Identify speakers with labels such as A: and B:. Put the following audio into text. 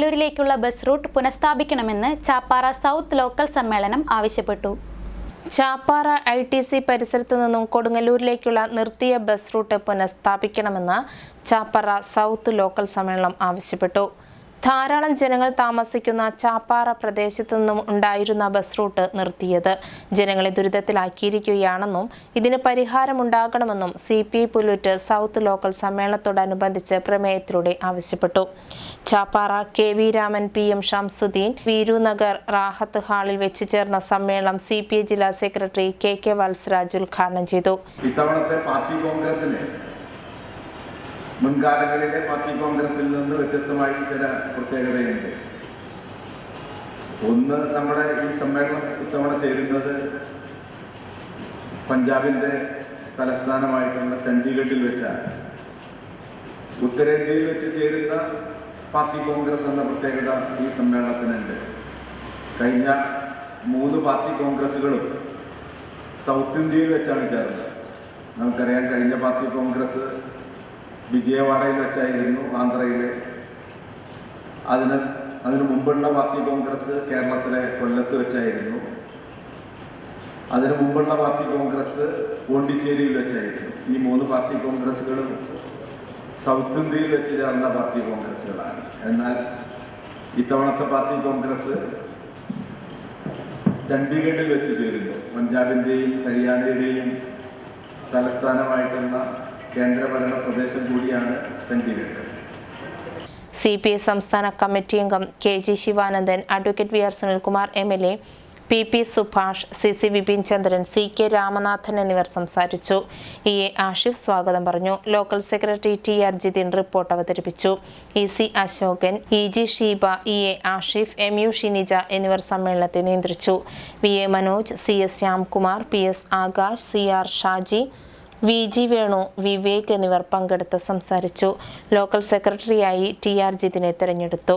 A: കൊടുങ്ങല്ലൂരിലേക്കുള്ള bus route പുനഃസ്ഥാപിക്കണമെന്ന് Chappara south local സമ്മേളനം ആവശ്യപ്പെട്ടു.
B: ചാപ്പാറ ഐ ടി സി പരിസരത്തു നിന്നും കൊടുങ്ങല്ലൂരിലേക്കുള്ള നിർത്തിയ ബസ് റൂട്ട് പുനഃസ്ഥാപിക്കണമെന്ന് ചാപ്പാറ സൗത്ത് ലോക്കൽ സമ്മേളനം ആവശ്യപ്പെട്ടു. ധാരാളം ജനങ്ങൾ താമസിക്കുന്ന ചാപ്പാറ പ്രദേശത്തു നിന്നും ഉണ്ടായിരുന്ന ബസ് റൂട്ട് നിർത്തിയത്. ജനങ്ങളെ ദുരിതത്തിലാക്കിയിരിക്കുകയാണെന്നും ഇതിന് പരിഹാരമുണ്ടാകണമെന്നും C P Pullut south local സമ്മേളനത്തോടനുബന്ധിച്ച് പ്രമേയത്തിലൂടെ ആവശ്യപ്പെട്ടു. Chappara K V Raman P M Shamsuddin Virunagar Rahath ഹാളിൽ വെച്ച് ചേർന്ന സമ്മേളനം സി പി ഐ ജില്ലാ സെക്രട്ടറി കെ കെ വത്സരാജ് ഉദ്ഘാടനം ചെയ്തു.
C: ഇത്തവണത്തെ പാർട്ടി കോൺഗ്രസിന് മുൻകാലങ്ങളിലെ പാർട്ടി കോൺഗ്രസിൽ നിന്ന് വ്യത്യസ്തമായി ചില പ്രത്യേകതയുണ്ട്. ഒന്ന് നമ്മുടെ ഈ സമ്മേളനം ഇത്തവണ ചേരുന്നത് പഞ്ചാബിന്റെ തലസ്ഥാനമായിട്ടുള്ള ചണ്ഡീഗഡിൽ വെച്ചാണ്. ഉത്തരേന്ത്യയിൽ വെച്ച് ചേരുന്ന പാർട്ടി കോൺഗ്രസ് എന്ന പ്രത്യേകത ഈ സമ്മേളനത്തിനുണ്ട്. കഴിഞ്ഞ മൂന്ന് പാർട്ടി കോൺഗ്രസുകളും സൗത്ത് ഇന്ത്യയിൽ വെച്ചാണ് ചേർന്നത്. നമുക്കറിയാം കഴിഞ്ഞ പാർട്ടി കോൺഗ്രസ് വിജയവാഡയിൽ വെച്ചായിരുന്നു ആന്ധ്രയിൽ അതിന് അതിനു മുമ്പുള്ള പാർട്ടി കോൺഗ്രസ് കേരളത്തിലെ കൊല്ലത്ത് വെച്ചായിരുന്നു. അതിനു മുമ്പുള്ള പാർട്ടി കോൺഗ്രസ് പോണ്ടിച്ചേരിയിൽ വെച്ചായിരുന്നു. ഈ മൂന്ന് പാർട്ടി കോൺഗ്രസ്സുകളും സൗത്ത് ഇന്ത്യയിൽ വെച്ച് ചേർന്ന പാർട്ടി കോൺഗ്രസ്സുകളാണ്. എന്നാൽ ഇത്തവണത്തെ പാർട്ടി കോൺഗ്രസ് ചണ്ഡീഗഡിൽ വെച്ച് ചേരുന്നു. പഞ്ചാബിന്റെയും ഹരിയാനയുടെയും തലസ്ഥാനമായിട്ടുള്ള കേന്ദ്രഭരണ പ്രദേശം കൂടിയാണ് ചണ്ഡീഗഡ്.
B: സി പി ഐ സംസ്ഥാന കമ്മിറ്റി അംഗം K G Sivanandan advocate V R Sunilkumar M L A P P Subhash C C Vipin Chandran C K Ramanathan എന്നിവർ സംസാരിച്ചു. ഇ എ ആഷിഫ് സ്വാഗതം പറഞ്ഞു. Local secretary T R Jithin report അവതരിപ്പിച്ചു. E C Ashokan E G Sheeba E A Ashif M U Shinija എന്നിവർ സമ്മേളനത്തെ നിയന്ത്രിച്ചു. V A Manoj C S Shyamkumar P S Akash C R Shaji V G Venu Vivek എന്നിവർ പങ്കെടുത്ത് സംസാരിച്ചു. Local സെക്രട്ടറിയായി T R ജിതിനെ തെരഞ്ഞെടുത്തു.